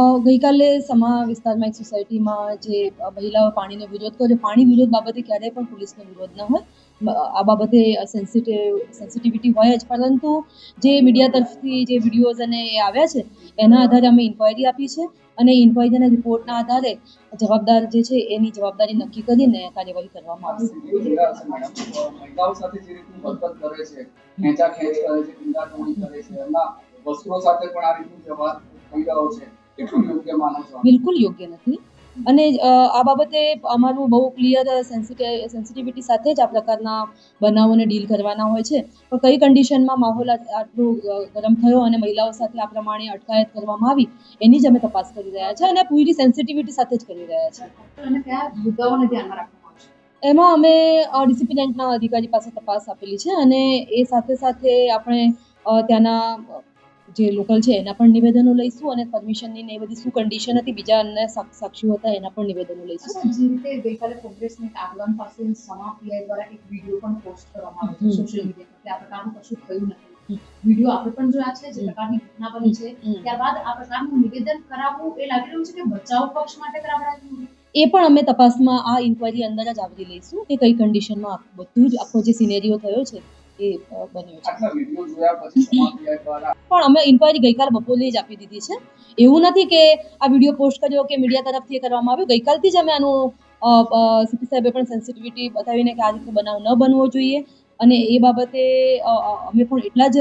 ગઈકાલે સમા વિસ્તારમાં એક સોસાયટીમાં જે મહિલાઓ પાણીનો વિરોધ કર્યો, પાણી વિરોધ બાબતે ક્યારેય પણ પોલીસનો વિરોધ ન હોય. આ બાબતે સેન્સિટિવ સેન્સિટિવિટી હોય જ, પરંતુ જે મીડિયા તરફથી જે વિડીયોઝ અને એ આવ્યા છે, એના આધારે અમે ઇન્ક્વાયરી આપી છે અને ઇન્ક્વાયરીના રિપોર્ટના આધારે જવાબદાર જે છે, એની જવાબદારી નક્કી કરીને કાર્યવાહી કરવામાં આવશે. વસ્ત્રો સાથે પણ આ રીતનું વ્યવહાર થઈ રહ્યો છે. કેટલું યોગ્ય માનો છો બિલકુલ યોગ્ય નથી. અને આ બાબતે અમારું બહુ ક્લિયર સેન્સિટિવિટી સાથે જ આ પ્રકારના બનાવોને ડીલ કરવાના હોય છે. પણ કઈ કન્ડિશનમાં માહોલ આટલું ગરમ થયો અને મહિલાઓ સાથે આ પ્રમાણે અટકાયત કરવામાં આવી એની જ અમે તપાસ કરી રહ્યા છે અને પૂરી સેન્સિટિવિટી સાથે જ કરી રહ્યા છે. એમાં અમે ડિસિપ્લિનેન્ટના અધિકારી પાસે તપાસ આપેલી છે અને એ સાથે સાથે આપણે ત્યાંના જે લોકલ છે એના પણ નિવેદનો લઈશું અને પરમિશનની ને એ બધી શું કન્ડિશન હતી બીજા અન્ય સાક્ષીઓ હતા એના પણ નિવેદનો લઈશું. જે રીતે ગઈકાલે કોંગ્રેસની આગલન પાસે સમા પીઆઈ દ્વારા એક વીડિયો પણ પોસ્ટ કરવામાં આવ્યો સોશિયલ મીડિયા પર કે આ પ્રકારનું કશું થયું નથી. વીડિયો આપણે પણ જોયા છે જે પ્રકારની ઘટના બની છે. ત્યારબાદ આ પ્રકારનું નિવેદન કરાવવું એ લાગી રહ્યું છે કે બચાવ પક્ષ માટે કરાવડાવ્યું એ પણ અમે તપાસમાં આ ઇન્ક્વાયરી અંદર જ આવરી લઈશું કે કઈ કન્ડિશનમાં બધું જ આખો જે સિનેરિયો થયો છે એ બન્યું છે. પણ અમે ઇન્ક્વાયરી ગઈકાલ બપોરે જ આપી દીધી છે. એવું નથી કે આ વીડિયો પોસ્ટ કર્યો કે મીડિયા તરફથી કરવામાં આવ્યો. ગઈકાલથી જ અમે આનું સીપી સાહેબે પણ સેન્સિટિવિટી બતાવીને કે આ રીતે બનાવ ન બનવો જોઈએ. અને એ બાબતે અમે પણ એટલા જ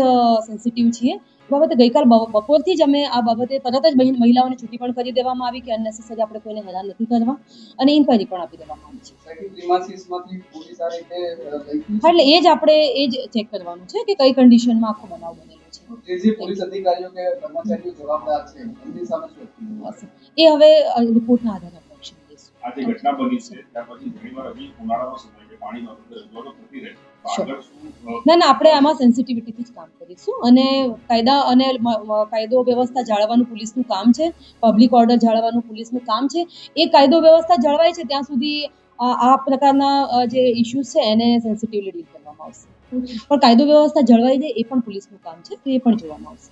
સેન્સિટિવ છીએ બાબતે ગઈકાલ બપોરથી જ અમે આ બાબતે તરત જ મહિલાઓને છૂટી પણ કરી દેવામાં આવી કે અનનેસેસરી આપણે કોઈને હેરાન નથી કરવા અને ઇન્કવાયરી પણ આપી દેવામાં આવી છે. એટલે એ જ આપણે એ જ ચેક કરવાનું છે કે કઈ કન્ડિશનમાં આખો બનાવ બનેલો છે? એ હવે રિપોર્ટના આધારે આ જે ઘટના બની છે ત્યાર પછી ઘણીવાર હજી ઉનાળાનો સમય છે પાણીનો રજૂઆતો થતી રહે ના ના આપણે આમાં સેન્સિટિવિટીથી જ કામ કરીશું અને કાયદા અને કાયદો વ્યવસ્થા જાળવવાનું પોલીસનું કામ છે પબ્લિક ઓર્ડર જાળવવાનું પોલીસનું કામ છે. એ કાયદો વ્યવસ્થા જળવાય છે ત્યાં સુધી આ પ્રકારના જે ઇશ્યુઝ છે એને સેન્સિટિવલી ડીલ કરવામાં આવશે. પણ કાયદો વ્યવસ્થા જળવાઈ જાય એ પણ પોલીસનું કામ છે તો એ પણ જોવામાં આવશે.